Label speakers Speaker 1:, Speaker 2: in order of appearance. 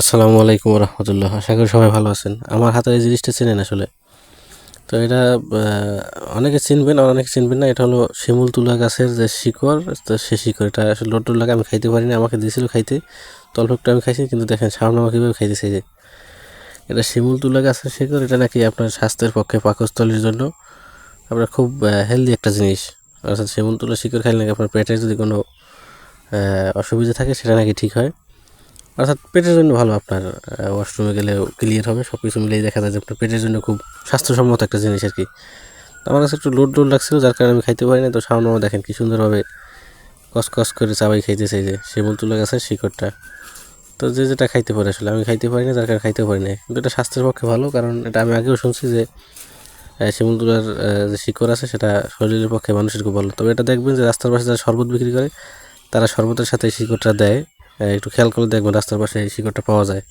Speaker 1: আসসালামু আলাইকুম রহমতুল্লাহ আশা করি সবাই ভালো আছেন। আমার হাতে এই জিনিসটা চেনেন আসলে। তো এটা অনেকে চিনবেন, আর অনেকে চিনবেন না। এটা হলো শিমুল তুলা গাছের যে শিকড়, তো সে শিকড়। এটা আসলে লোট লাগে, আমি খাইতে পারিনি, আমাকে দিয়েছিল খাইতে। তো অল্প আমি খাইছি, কিন্তু দেখেন সামনে আমাকে কীভাবে খাইতেছে যে। এটা শিমুল তুলা গাছের শিকড়, এটা নাকি আপনার স্বাস্থ্যের পক্ষে পাকস্থলীর জন্য। আপনার খুব হেলদি একটা জিনিস। অর্থাৎ শিমুল তুলা শিকড় খাইলে নাকি আপনার পেটের যদি কোনো অসুবিধা থাকে, সেটা নাকি ঠিক হয়। অর্থাৎ পেটের জন্য ভালো আপনার ওয়াশরুমে গেলে ক্লিয়ার হবে সব কিছু মিলেই দেখা যায় যে আপনার পেটের জন্য খুব স্বাস্থ্যসম্মত একটা জিনিস আর কি আমার কাছে একটু লোড লোড লাগছিল যার কারণে আমি খাইতে পারি না তো সামনে দেখেন কি সুন্দরভাবে কস কস করে চাবাই খাইতেছে যে শিমুল তুলা গাছের শিকড়টা। তো যে যেটা খাইতে পারে আসলে আমি খাইতে পারি না যার কারণে খাইতে পারি না কিন্তু এটা স্বাস্থ্যের পক্ষে ভালো কারণ এটা আমি আগেও শুনছি যে আহ, শিমুল তুলার যে শিকড় আছে সেটা শরীরের পক্ষে মানুষের খুব ভালো। তবে এটা দেখবেন যে রাস্তার পাশে যারা শরবত বিক্রি করে তারা শরবতের সাথে শিকড়টা দেয়। একটু খেয়াল করলে দেখবেন রাস্তার পাশে এই শিকড়টা পাওয়া যায়।